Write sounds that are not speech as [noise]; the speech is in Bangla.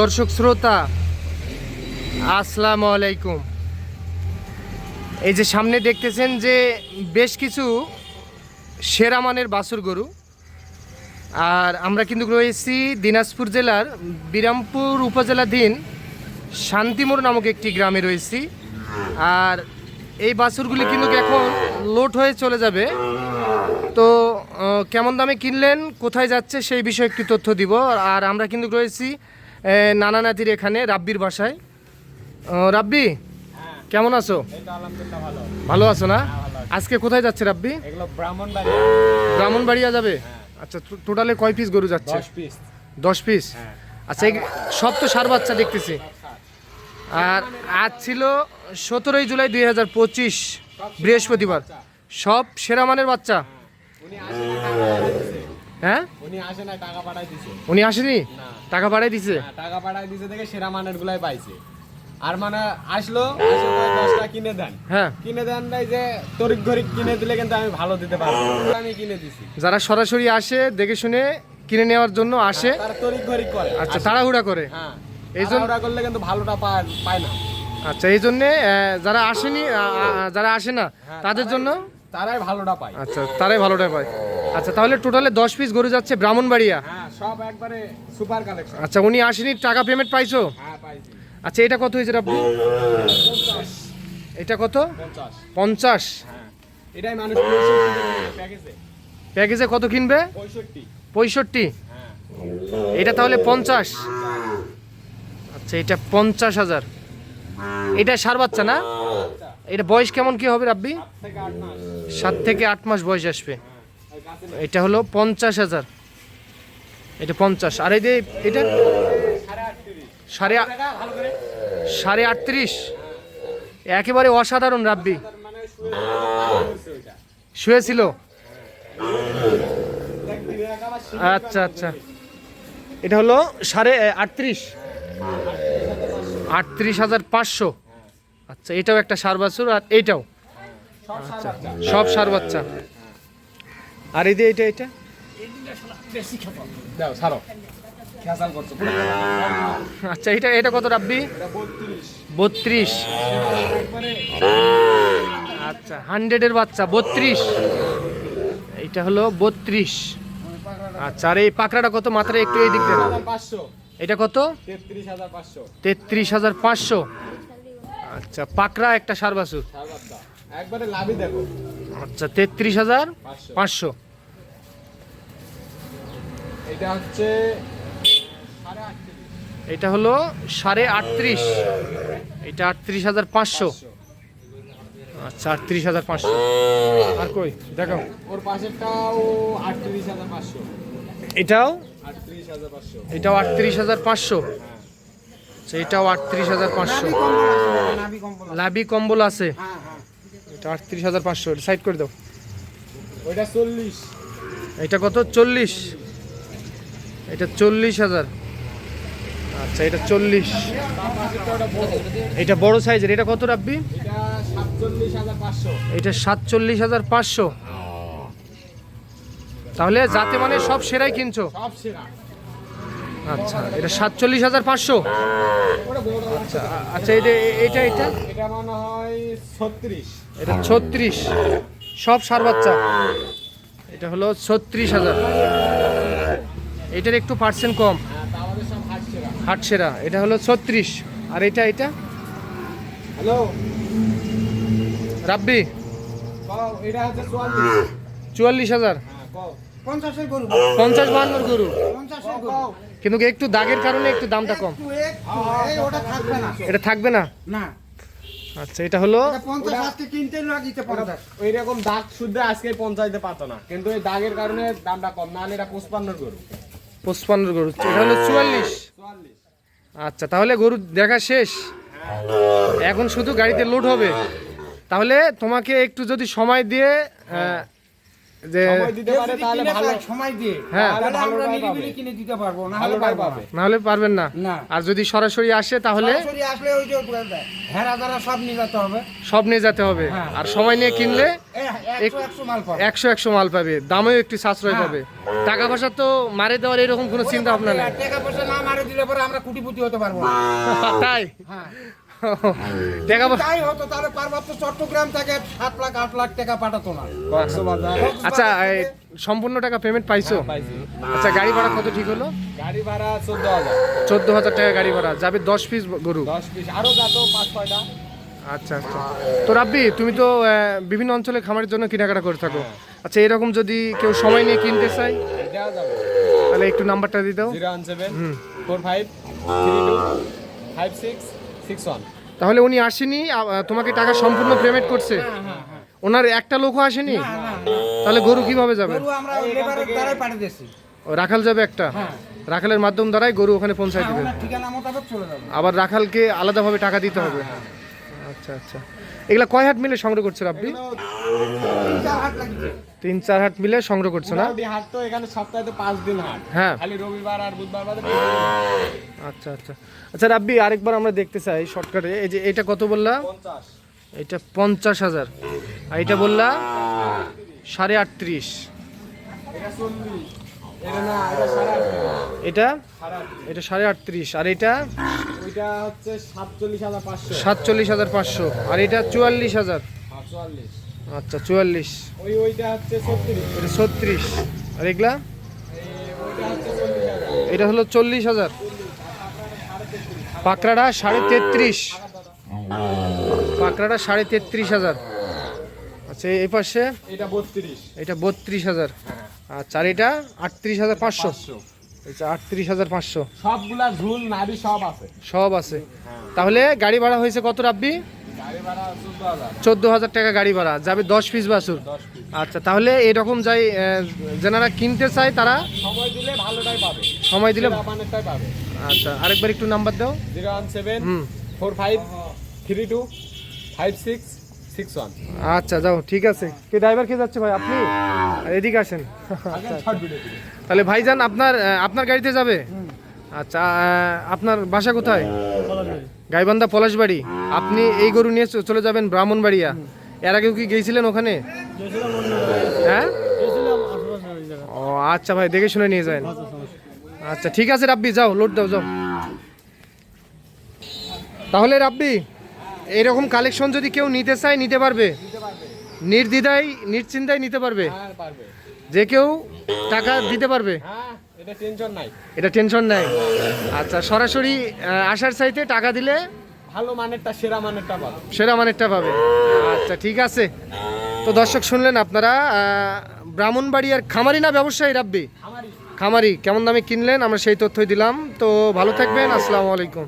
দর্শক শ্রোতা, আসসালামু আলাইকুম। এই যে সামনে দেখতেছেন যে বেশ কিছু সেরা মানের বাছুর গরু। আর আমরা কিন্তু রয়েছি দিনাজপুর জেলার বিরামপুর উপজেলাধীন শান্তিমোড় নামক একটি গ্রামে রয়েছি। আর এই বাছুরগুলি কিন্তু এখন লোড হয়ে চলে যাবে। তো কেমন দামে কিনলেন, কোথায় যাচ্ছে সেই বিষয়ে একটু তথ্য দিব। আর আমরা কিন্তু রয়েছি নানা নাতির এখানে রাব্বির বাসায়। রাব্বি কেমন আছো? ভালো। আছো না? হ্যাঁ। আজকে কোথায় যাচ্ছে রাব্বি? ব্রাহ্মণ বাড়ি ব্রাহ্মণবাড়িয়া যাবে? আচ্ছা টোটালে কয় পিস গরু যাচ্ছে? দশ পিস হ্যাঁ। আচ্ছা এই- সব তো সার বাচ্চা দেখতেছি। আর আজ ছিল সতেরোই জুলাই দুই হাজার পঁচিশ বৃহস্পতিবার। সব সেরা মানের বাচ্চা। হ্যাঁ? উনি আসে না টাকা পাঠাই দিছে। উনি আসেনি? টাকা পাঠাই দিছে? হ্যাঁ, টাকা পাঠাই দিছে দেখে সেরা মানের গুলাই পাইছে। আর মানে আসলো দশটা কিনে দেন। হ্যাঁ। কিনে দেন নাই যে তরিক ঘরিক কিনে দিলে কিন্তু আমি ভালো দিতে পারব আমি কিনে দিছি। যারা সরাসরি আসে দেখে শুনে কিনে নেওয়ার জন্য আসে। তারা তরিক ঘরিক করে। আচ্ছা তাড়াহুড়া করে। হ্যাঁ এই জন্য- করলে কিন্তু ভালোটা পায় পায় না। আচ্ছা এই জন্যে যারা আসেনি যারা আসে না হ্যাঁ, তাদের জন্য তারাই ভালোটা পায়। আচ্ছা তারাই ভালোটা পায়। আচ্ছা তাহলে টোটালে দশ পিস গরু যাচ্ছে ব্রাহ্মণবাড়িয়া। হ্যাঁ সব একবারে সুপার কালেকশন আচ্ছা উনি আসেনি টাকা পেমেন্ট পাইছো? হ্যাঁ আচ্ছা এটা কত হয়েছে আপনি এটা কত? পঞ্চাশ। হ্যাঁ এটাই মানুষ প্যাকেজে। কত কিনবে? পঁয়ষট্টি। এটা তাহলে পঞ্চাশ। আচ্ছা এটা পঞ্চাশ হাজার। এটা সার বাচ্চা না? এটা বয়স কেমন কি হবে রাব্বি? সাত থেকে আট মাস বয়স আসবে। এটা হলো পঞ্চাশ হাজার। এটা পঞ্চাশ। আর এই যে এটা? সাড়ে সাড়ে আটত্রিশ। একেবারে অসাধারণ, রাব্বি। শুয়েছিল? আচ্ছা আচ্ছা। এটা হলো সাড়ে আটত্রিশ। আটত্রিশ হাজার পাঁচশো। আচ্ছা এটাও একটা সার বাছুর আর এইটাও। বাচ্চা সব সার বাচ্চা। আর এই যে এটা এটা? আচ্ছা এটা এটা কত রাব্বি? বত্রিশ। আচ্ছা হান্ড্রেডের বাচ্চা বত্রিশ। এইটা হলো বত্রিশ। আচ্ছা আর এই পাকড়াটা কত? মাত্রা একটু এই দিক পাঁচশো। এটা কত? তেত্রিশ হাজার পাঁচশো। আচ্ছা পাকড়া একটা সার বাছুর। সার বাচ্চা। একবারে লাভই দেখো। আচ্ছা তেত্রিশ হাজার পাঁচশো। এটা হচ্ছে এটা হলো সাড়ে আটত্রিশ। এটা আটত্রিশ হাজার পাঁচশো। আচ্ছা আটত্রিশ হাজার পাঁচশো। আর কই? দেখো ওর পাশেরটাও আটত্রিশ হাজার পাঁচশো। এটাও? এটাও আটত্রিশ হাজার পাঁচশো। আচ্ছা এটাও আটত্রিশ হাজার পাঁচশো। লাভি কম্বল আছে। হ্যাঁ হ্যাঁ। এটা আটত্রিশ হাজার পাঁচশো। সাইড করে দাও। ওইটা চল্লিশ। এটা কত? চল্লিশ। এটা চল্লিশ হাজার। আচ্ছা এটা চল্লিশ। এটা বড় সাইজের, এটা কত রাখবি এটা সাতচল্লিশ হাজার পাঁচশো। তাহলে যাতে মানে সব সেরাই কিনছো? আচ্ছা এটা সাতচল্লিশ হাজার পাঁচশো। আচ্ছা আচ্ছা এটা এটা এটা? ছত্রিশ এটা ছত্রিশ। সব সার বাচ্চা। এটা হলো ছত্রিশ হাজার। এটার একটু পার্সেন্ট কম। হ্যাঁ তা আমাদের সব হাট সেরা হাট সেরা এটা হলো ছত্রিশ। আর এটা এটা? হ্যালো। রাব্বি? চুয়াল্লিশ। হাজার। হ্যাঁ পঞ্চাশ বাহান্নর গরু। কিন্তু একটু দাগের কারণে একটু দামটা কম। না। এটা থাকবে না? না। আচ্ছা এটা হলো? এটা পঞ্চাশ আজকে কিনতে না পঞ্চাশ ওই রকম দাগ শুদ্ধ আজকে পঞ্চায়েতে পাতো না। কিন্তু এই দাগের কারণে দামটা কম। নাহলে এটা পঁচপান্নর গরু। পঁচপান্নর গরু। এটা হলো চুয়াল্লিশ। আচ্ছা তাহলে গরু দেখা শেষ? এখন শুধু গাড়িতে লোড হবে। তাহলে তোমাকে একটু যদি সময় দিয়ে যে সময় দিতে কেউ পারে যদি তাহলে কিনে ভালো খায়, সময় দিয়ে হ্যাঁ। তাহলে আমরা ভালোটাই নিরিবিলি পাবে। কিনে দিতে পারব না হলে ভালোটাই পারব পাবে না। না হলে পারবেন না। আর যদি সরাসরি আসে তাহলে সরাসরি আসলে ওই যে হেরা দ্বারা সব নিয়ে যেতে হবে। সব নিয়ে যেতে হবে। হ্যাঁ। আর সময় নিয়ে কিনলে একশো একশো মাল পাবে। দামেও একটু সাশ্রয় হ্যাঁ। পাবে। টাকা পয়সা তো মারে দেওয়ার এরকম কোনো চিন্তা ভাবনা নেই। টাকা পয়সা না মারে দিলে পরে আমরা কুটিপুটি হতে পারব [laughs] তাই? হ্যাঁ। [laughs] টাকা তাই হতো তাহলে পার্বত্য চট্টগ্রাম থেকে সাত লাখ আট লাখ টাকা পাঠাতো না। কক্সবাজার আচ্ছা সম্পূর্ণ টাকা পেমেন্ট পাইছো? আচ্ছা গাড়ি ভাড়া কত ঠিক হলো? গাড়ি ভাড়া চোদ্দ হাজার। চোদ্দ হাজার টাকা গাড়ি ভাড়া। যাবে দশ পিস গরু। দশ পিস আরও যাতো পাঁচ ছয়টা। আচ্ছা আচ্ছা। তো রাব্বি তুমি তো বিভিন্ন অঞ্চলে খামারের জন্য কেনাকাটা করে থাকো। আচ্ছা এরকম যদি কেউ সময় নিয়ে কিনতে চায় দেওয়া যাবে। তাহলে একটু নাম্বারটা দিয়ে দাও। Zero one seven four five three two five six six one তাহলে উনি আসেনি তোমাকে টাকা সম্পূর্ণ পেমেন্ট করছে। ওনার একটা লোকও আসেনি? তাহলে গরু কীভাবে যাবে? রাখাল যাবে একটা? হ্যাঁ। রাখালের মাধ্যম দ্বারাই গরু ওখানে পৌঁছায় দিবে। আবার রাখালকে আলাদাভাবে টাকা দিতে হবে? আচ্ছা আচ্ছা। এগুলা কয় হাট মিলে সংগ্রহ করছ রাব্বি তিন চার হাট মিলে সংগ্রহ করছ না? হাট তো এখানে সপ্তাহে তো পাঁচ দিন হাট। হ্যাঁ। খালি রবিবার আর বুধবার বাদে আচ্ছা আচ্ছা। আচ্ছা রাব্বি আরেকবার আমরা দেখতে চাই শর্টকাটে। এই যে এটা কত বললা? এটা পঞ্চাশ হাজার। আর এটা বললা সাড়ে আটত্রিশ। এটা এটা সাড়ে আটত্রিশ। আর এটা? হচ্ছে সাতচল্লিশ হাজার পাঁচশো। আর এটা চুয়াল্লিশ হাজার। আচ্ছা চুয়াল্লিশ। এটা ছত্রিশ। আর এগুলা? এটা হলো চল্লিশ হাজার। পাকড়াটা সাড়ে তেত্রিশ। পাকড়াটা সাড়ে তেত্রিশ হাজার। আচ্ছা এই পাশে? এটা বত্রিশ। এটা বত্রিশ হাজার। আচ্ছা আর এটা আটত্রিশ হাজার পাঁচশো। আচ্ছা আটত্রিশ হাজার পাঁচশো। সবগুলা ঝুল নারী সব আছে। সব আছে। তাহলে গাড়ি ভাড়া হয়েছে কত রাব্বি? চোদ্দ হাজার। টাকা গাড়ি ভাড়া যাবে দশ পিস বাসুর আচ্ছা তাহলে এরকম যাই যেনারা কিনতে চায় তারা সময় দিলে ভালোটাই পাবে। সময় দিলে পাবে। আচ্ছা আরেকবার একটু নাম্বার দাও। Zero one seven four five three two five six six one. আচ্ছা যাও ঠিক আছে। কে ড্রাইভার কে যাচ্ছে ভাই আপনি? এদিকে আসেন। আচ্ছা, তাহলে ভাইজান আপনার আপনার গাড়িতে যাবে? আচ্ছা আপনার বাসা কোথায়? গাইবান্ধা পলাশবাড়ি। আপনি এই গরু নিয়ে চ- চলে যাবেন ব্রাহ্মণবাড়িয়া। এর আগেও কি গিয়েছিলেন ওখানে? হ্যাঁ? ও আচ্ছা ভাই দেখে শুনে নিয়ে যান। আচ্ছা ঠিক আছে রাব্বি যাও লোড দাও যাও। তাহলে রাব্বি এইরকম কালেকশন যদি কেউ নিতে চায় নিতে পারবে? নির্দ্বিধায় নিশ্চিন্তায় নিতে পারবে? হ্যাঁ যে কেউ টাকা দিতে পারবে? হ্যাঁ এটা টেনশন নাই। এটা টেনশন নাই? আচ্ছা সরাসরি আসার চাইতে টাকা দিলে ভালো মানেরটা সেরা মানেরটা পাবে। সেরা মানেরটা পাবে। আচ্ছা ঠিক আছে। তো দর্শক শুনলেন আপনারা আহ, ব্রাহ্মণবাড়িয়ার খামারি না ব্যবসায়ী রাব্বি? খামারি কেমন দামে কিনলেন? আমরা সেই তথ্যই দিলাম। তো ভালো থাকবেন আসসালামু আলাইকুম।